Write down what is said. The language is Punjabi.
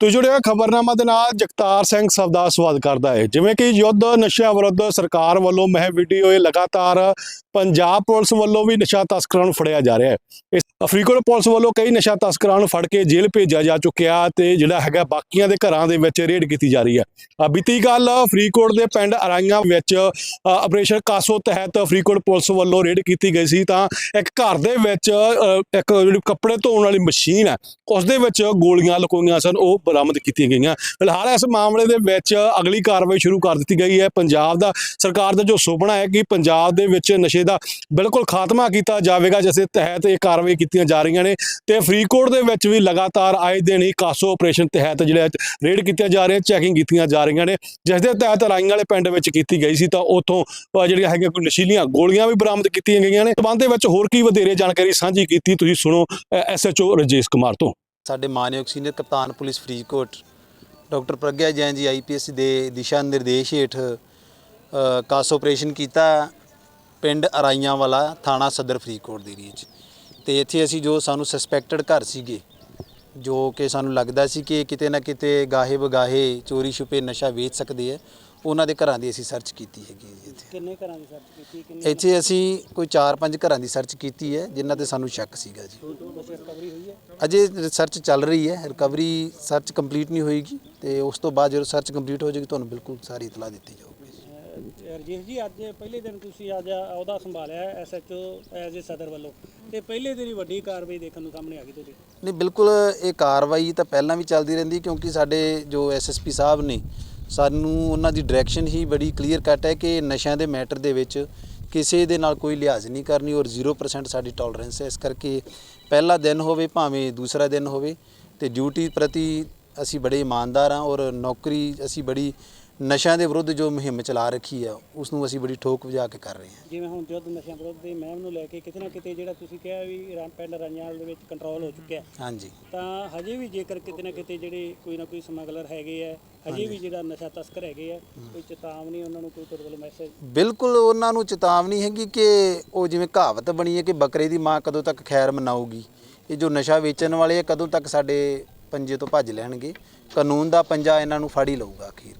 ਤੋ ਜੁੜਿਆ ਖਬਰਨਾਮਾ ਦੇ ਨਾਲ ਜਗਤਾਰ ਸਿੰਘ ਸਭ ਦਾ ਸਵਾਗਤ ਕਰਦਾ ਹੈ। ਜਿਵੇਂ ਕਿ ਯੁੱਧ ਨਸ਼ਿਆਂ ਵਿਰੁੱਧ ਸਰਕਾਰ ਵੱਲੋਂ ਮਹਿ ਵੀਡੀਓ ਇਹ ਲਗਾਤਾਰ ਪੰਜਾਬ ਪੁਲਿਸ ਵੱਲੋਂ ਵੀ ਨਸ਼ਾ ਤਸਕਰਾਂ ਨੂੰ ਫੜਿਆ ਜਾ ਰਿਹਾ ਹੈ। ਇਸ ਅਫਰੀਕਾ ਪੁਲਿਸ ਵੱਲੋਂ ਕਈ ਨਸ਼ਾ ਤਸਕਰਾਂ ਨੂੰ ਫੜ ਕੇ ਜੇਲ੍ਹ ਭੇਜਿਆ ਜਾ ਚੁੱਕਿਆ ਤੇ ਜਿਹੜਾ ਹੈਗਾ ਬਾਕੀਆਂ ਦੇ ਘਰਾਂ ਦੇ ਵਿੱਚ ਰੇਡ ਕੀਤੀ ਜਾ ਰਹੀ ਹੈ। ਅ, ਬੀਤੀ ਗੱਲ ਫਰੀਦਕੋਟ ਦੇ ਪਿੰਡ ਅਰਾਈਆਂ ਵਿੱਚ ਆਪਰੇਸ਼ਨ ਕਾਸੋ ਤਹਿਤ ਫਰੀਦਕੋਟ ਪੁਲਿਸ ਵੱਲੋਂ ਰੇਡ ਕੀਤੀ ਗਈ ਸੀ ਤਾਂ ਇੱਕ ਘਰ ਦੇ ਵਿੱਚ ਇੱਕ ਜਿਹੜੀ ਕੱਪੜੇ ਧੋਣ ਵਾਲੀ ਮਸ਼ੀਨ ਹੈ ਉਸ ਦੇ ਵਿੱਚ ਗੋਲੀਆਂ ਲੁਕੋਈਆਂ ਸਨ। ਉਹ ਬਰਾਮਦ ਕੀਤੀਆਂ ਗਈਆਂ। ਫਿਲਹਾਲ ਇਸ ਮਾਮਲੇ ਦੇ ਵਿੱਚ ਅਗਲੀ ਕਾਰਵਾਈ ਸ਼ੁਰੂ ਕਰ ਦਿੱਤੀ ਗਈ ਹੈ। ਪੰਜਾਬ ਦਾ ਸਰਕਾਰ ਦਾ ਜੋ ਸੁਪਨਾ ਹੈ ਕਿ ਪੰਜਾਬ ਦੇ ਵਿੱਚ ਨਸ਼ੇ ਦਾ ਬਿਲਕੁਲ ਖਾਤਮਾ ਕੀਤਾ ਜਾਵੇਗਾ, ਜਿਸ ਦੇ ਤਹਿਤ ਇਹ ਕਾਰਵਾਈ ਕੀਤੀਆਂ ਜਾ ਰਹੀਆਂ ਨੇ ਤੇ ਫਰੀਦਕੋਟ ਦੇ ਵਿੱਚ ਵੀ ਲਗਾਤਾਰ ਆਏ ਦਿਨ ਹੀ ਕਾਸੋ ਆਪਰੇਸ਼ਨ ਤਹਿਤ ਜਿਹੜੇ ਰੇਡ ਕੀਤੀਆਂ ਜਾ ਰਹੀਆਂ, ਚੈਕਿੰਗ ਕੀਤੀਆਂ ਜਾ ਰਹੀਆਂ ਨੇ। ਜਿਸ ਦੇ ਤਹਿਤ ਰਾਈਆਂ ਵਾਲੇ ਪਿੰਡ ਵਿੱਚ ਕੀਤੀ ਗਈ ਸੀ ਤਾਂ ਉੱਥੋਂ ਜਿਹੜੀਆਂ ਹੈਗੀਆਂ ਕੋਈ ਨਸ਼ੀਲੀਆਂ ਗੋਲੀਆਂ ਵੀ ਬਰਾਮਦ ਕੀਤੀਆਂ ਗਈਆਂ ਨੇ। ਸਬੰਧ ਦੇ ਵਿੱਚ ਹੋਰ ਕੀ ਵਧੇਰੇ ਜਾਣਕਾਰੀ ਸਾਂਝੀ ਕੀਤੀ ਤੁਸੀਂ ਸੁਣੋ ਐਸਐਚਓ ਰਜੇਸ਼ ਕੁਮਾਰ ਤੋਂ। ਸਾਡੇ ਮਾਨਯੋਗ ਸੀਨੀਅਰ ਕਪਤਾਨ police Faridkot doctor Pragya Jain ji IPS ਦੇ ਦਿਸ਼ਾ ਨਿਰਦੇਸ਼ ਹੇਠ ਅ, ਕਾਸ ਆਪਰੇਸ਼ਨ ਕੀਤਾ ਪਿੰਡ ਅਰਾਈਆਂ ਵਾਲਾ ਥਾਣਾ ਸਦਰ ਫਰੀਦਕੋਟ ਦੇ ਏਰੀਏ 'ਚ। ਤੇ ਇੱਥੇ ਅਸੀਂ ਜੋ ਸਾਨੂੰ ਸਸਪੈਕਟਡ ਘਰ ਸੀਗੇ ਜੋ ਕਿ ਸਾਨੂੰ ਲੱਗਦਾ ਸੀ ਕਿ ਕਿਤੇ ਨਾ ਕਿਤੇ ਗਾਹੇ ਬਗਾਹੇ ਚੋਰੀ ਛੁਪੇ ਨਸ਼ਾ ਵੇਚ ਸਕਦੇ ਆ ਉਹਨਾਂ ਦੇ ਘਰਾਂ ਦੀ ਅਸੀਂ ਸਰਚ ਕੀਤੀ ਹੈਗੀ ਜੀ ਇੱਥੇ। ਕਿੰਨੇ ਘਰਾਂ ਦੀ ਸਰਚ ਕੀਤੀ ਕਿੰਨੇ ਇੱਥੇ ਅਸੀਂ ਕੋਈ 4-5 ਘਰਾਂ ਦੀ ਸਰਚ ਕੀਤੀ ਹੈ ਜਿਨ੍ਹਾਂ ਤੇ ਸਾਨੂੰ ਸ਼ੱਕ ਸੀਗਾ ਜੀ। ਕੁਝ ਰਿਕਵਰੀ ਹੋਈ ਹੈ? ਅਜੇ ਰਿਸਰਚ ਚੱਲ ਰਹੀ ਹੈ ਰਿਕਵਰੀ ਸਰਚ ਕੰਪਲੀਟ ਨਹੀਂ ਹੋਏਗੀ ਤੇ ਉਸ ਤੋਂ ਬਾਅਦ ਜਦੋਂ ਸਰਚ ਕੰਪਲੀਟ ਹੋ ਜਾਏਗੀ ਤੁਹਾਨੂੰ ਬਿਲਕੁਲ ਸਾਰੀ ਇਤਲਾ ਦਿੱਤੀ ਜਾਊਗੀ ਰਜੇਸ਼ ਜੀ ਅੱਜ ਪਹਿਲੇ ਦਿਨ ਤੁਸੀਂ ਅੱਜ ਅਹੁਦਾ ਸੰਭਾਲਿਆ ਐਸਐਚਓ ਐਜ਼ ਏ ਸਦਰ ਵੱਲੋਂ ਤੇ ਪਹਿਲੇ ਦਿਨ ਹੀ ਵੱਡੀ ਕਾਰਵਾਈ ਦੇਖਣ ਨੂੰ ਸਾਹਮਣੇ ਆ ਗਈ ਤੁਹਾਡੀ। ਨਹੀਂ ਬਿਲਕੁਲ ਇਹ ਕਾਰਵਾਈ ਤਾਂ ਪਹਿਲਾਂ ਵੀ ਚੱਲਦੀ ਰਹਿੰਦੀ ਕਿਉਂਕਿ ਸਾਡੇ ਜੋ ਐਸਐਸਪੀ ਸਾਹਿਬ ਨੇ ਸਾਨੂੰ ਉਹਨਾਂ ਦੀ ਡਾਇਰੈਕਸ਼ਨ ਹੀ ਬੜੀ ਕਲੀਅਰ ਕੱਟ ਹੈ ਕਿ ਨਸ਼ਿਆਂ ਦੇ ਮੈਟਰ ਦੇ ਵਿੱਚ ਕਿਸੇ ਦੇ ਨਾਲ ਕੋਈ ਲਿਹਾਜ਼ ਨਹੀਂ ਕਰਨੀ ਔਰ 0% ਸਾਡੀ ਟੋਲਰੈਂਸ ਹੈ। ਇਸ ਕਰਕੇ ਪਹਿਲਾ ਦਿਨ ਹੋਵੇ ਭਾਵੇਂ ਦੂਸਰਾ ਦਿਨ ਹੋਵੇ ਤੇ ਡਿਊਟੀ ਪ੍ਰਤੀ ਅਸੀਂ ਬੜੇ ਇਮਾਨਦਾਰ ਹਾਂ ਔਰ ਨੌਕਰੀ ਅਸੀਂ ਬੜੀ ਨਸ਼ਿਆਂ ਦੇ ਵਿਰੁੱਧ ਜੋ ਮੁਹਿੰਮ ਚਲਾ ਰੱਖੀ ਆ ਉਸ ਨੂੰ ਅਸੀਂ ਬੜੀ ਠੋਕ ਵਜਾ ਕੇ ਕਰ ਰਹੇ ਹਾਂ। ਜਿਵੇਂ ਹੁਣ ਜੁੱਧ ਨਸ਼ਿਆਂ ਵਿਰੁੱਧ ਦੀ ਮੁਹਿੰਮ ਨੂੰ ਲੈ ਕੇ ਕਿਤੇ ਨਾ ਕਿਤੇ ਜਿਹੜਾ ਤੁਸੀਂ ਕਿਹਾ ਵੀ ਰਾਂ- ਪਿੰਡ ਰੰਜਾਲ ਦੇ ਵਿੱਚ ਕੰਟਰੋਲ ਹੋ ਚੁੱਕਿਆ ਹਾਂਜੀ। ਤਾਂ ਹਜੇ ਵੀ ਜੇਕਰ ਕਿਤੇ ਨਾ ਕਿਤੇ ਜਿਹੜੇ ਕੋਈ ਨਾ ਕੋਈ ਸਮਗਲਰ ਹੈਗੇ ਆ ਹਜੇ ਵੀ ਜਿਹੜਾ ਨਸ਼ਾ ਤਸਕਰ ਹੈਗੇ ਆ ਕੋਈ ਚੇਤਾਵਨੀ ਉਹਨਾਂ ਨੂੰ ਕੋਈ ਤੁਹਾਡੇ ਮੈਸੇਜ ਬਿਲਕੁਲ ਉਹਨਾਂ ਨੂੰ ਚੇਤਾਵਨੀ ਹੈਗੀ ਕਿ ਉਹ ਜਿਵੇਂ ਕਹਾਵਤ ਬਣੀ ਹੈ ਕਿ ਬੱਕਰੇ ਦੀ ਮਾਂ ਕਦੋਂ ਤੱਕ ਖੈਰ ਮਨਾਊਗੀ। ਇਹ ਜੋ ਨਸ਼ਾ ਵੇਚਣ ਵਾਲੇ ਆ ਕਦੋਂ ਤੱਕ ਸਾਡੇ ਪੰਜੇ ਤੋਂ ਭੱਜ ਲੈਣਗੇ। ਕਾਨੂੰਨ ਦਾ ਪੰਜਾ ਇਹਨਾਂ ਨੂੰ ਫੜ ਹੀ ਲਊਗਾ ਅਖੀਰ